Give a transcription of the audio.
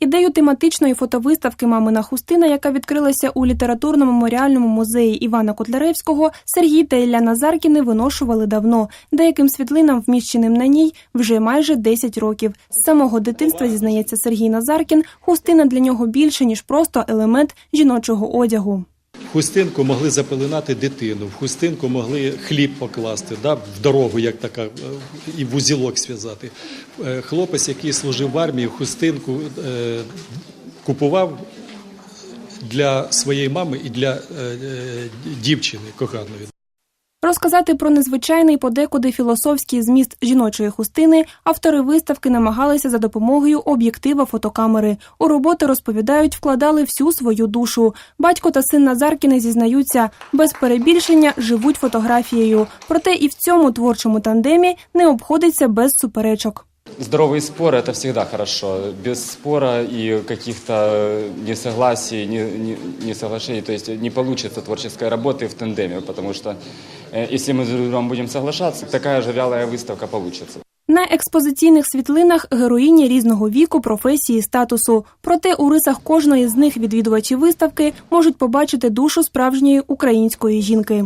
Ідею тематичної фотовиставки Мамина хустина, яка відкрилася у літературно-меморіальному музеї Івана Котляревського, Сергій та Ілля Назаркіни виношували давно. Деяким світлинам, вміщеним на ній, вже майже 10 років. З самого дитинства зізнається Сергій Назаркін. Хустина для нього більше ніж просто елемент жіночого одягу. В хустинку могли запеленати дитину, в хустинку могли хліб покласти, да, в дорогу, як така, е, і вузілок зв'язати. Е, Хлопець, який служив в армії, хустинку е, купував для своєї мами і для е, е, дівчини коханої. Розказати про незвичайний подекуди філософський зміст жіночої хустини автори виставки намагалися за допомогою об'єктива фотокамери. У роботи розповідають, вкладали всю свою душу. Батько та син Назаркіни зізнаються, без перебільшення живуть фотографією. Проте і в цьому творчому тандемі не обходиться без суперечок. Здоровый спор это всегда хорошо. Без спора и каких-то несогласий, не, не, несоглашений, то есть не получится творческой работы в тандеме, потому что э, если мы с друг другом будем соглашаться, такая же вялая выставка получится. На експозиційних світлинах героїні різного віку, професії, статусу. Проте у рисах кожної з них відвідувачі виставки можуть побачити душу справжньої української жінки.